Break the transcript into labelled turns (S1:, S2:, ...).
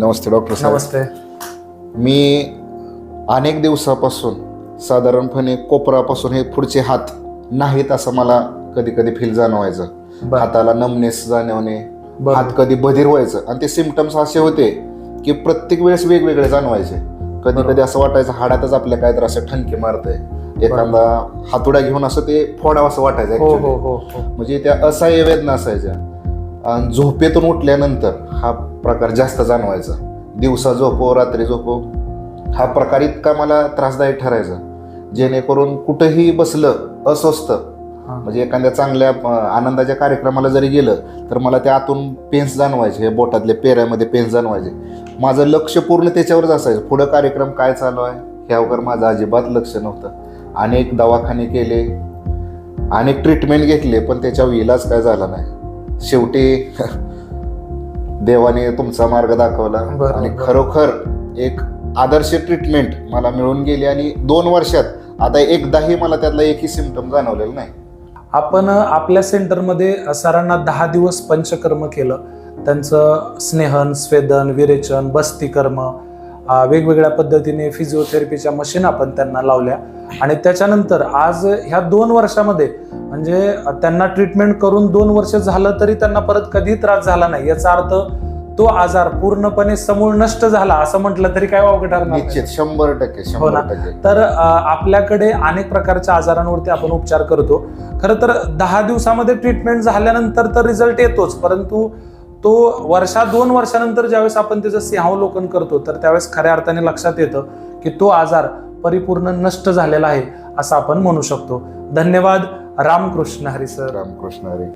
S1: नमस्ते doctor साहेब.
S2: नमस्ते.
S1: मी अनेक दिवसापासून साधारणपणे कोपरापासून हे पुढचे हात नाहीत असं मला कधी कधी फील जाणवायचं. हाताला नमनेस जाणवणे. हात कधी बधीर व्हायचं आणि ते सिमटम्स असे होते की प्रत्येक वेळेस वेगवेगळे जाणवायचे. कधी कधी असं वाटायचं हाडातच आपल्या काय तर असं ठणके मारतंय. एखादा हातोडा घेऊन असं ते फोडावं असं वाटायचं
S2: हो. हो हो.
S1: म्हणजे त्या असह्य वेदना असायच्या. झोपेतून उठल्यानंतर हा प्रकार जास्त जाणवायचा. दिवसा झोपो रात्री झोपो. हा प्रकार इतका मला त्रासदायक ठरायचा जेणेकरून कुठंही बसलं अस्वस्थ. म्हणजे एखाद्या चांगल्या आनंदाच्या कार्यक्रमाला जरी गेलं तर मला त्या आतून पेन्स जाणवायचे हे बोटातले पेऱ्यामध्ये पेन्स जाणवायचे. माझं लक्ष पूर्ण त्याच्यावरच असायचं पुढं कार्यक्रम काय चालू आहे ह्यावर माझं अजिबात लक्ष नव्हतं. अनेक दवाखाने केले अनेक ट्रीटमेंट घेतले पण त्याच्यावर इलाज काय झाला नाही. शेवटी देवाने तुमचा मार्ग दाखवला. आणि. खरोखर एक आदर्श ट्रीटमेंट मला मिळून गेली आणि दोन वर्षात आता एकदाही मला त्यातला एकही सिमटम जाणवलेला नाही.
S2: आपण आपल्या सेंटरमध्ये सरांना दहा दिवस पंचकर्म केलं. त्यांचं स्नेहन स्वेदन विरेचन बस्तीकर्म वेगवेगळ्या पद्धतीने फिजिओथेरपीच्या मशीन आपण त्यांना लावल्या. आणि त्याच्यानंतर आज ह्या दोन वर्षामध्ये म्हणजे त्यांना ट्रीटमेंट करून दोन वर्ष झालं तरी त्यांना परत कधी त्रास झाला नाही. याचा अर्थ तो आजार पूर्णपणे समूळ नष्ट झाला असं म्हटलं तरी काय वावगं ठरणार.
S1: निश्चित. शंभर टक्के
S2: हो
S1: शंभर
S2: ना.
S1: टक्के.
S2: तर अ, आपल्याकडे अनेक प्रकारच्या आजारांवरती आपण उपचार करतो. खरं तर दहा दिवसामध्ये ट्रीटमेंट झाल्यानंतर तर रिझल्ट येतोच. परंतु तो वर्षा दोन वर्षानंतर ज्यावेळेस आपण त्याचं सिंहावलोकन करतो तर त्यावेळेस खऱ्या अर्थाने लक्षात येतं की तो आजार परिपूर्ण नष्ट झालेला आहे असं आपण म्हणू शकतो. धन्यवाद. रामकृष्ण हरी सर.
S1: रामकृष्ण हरी.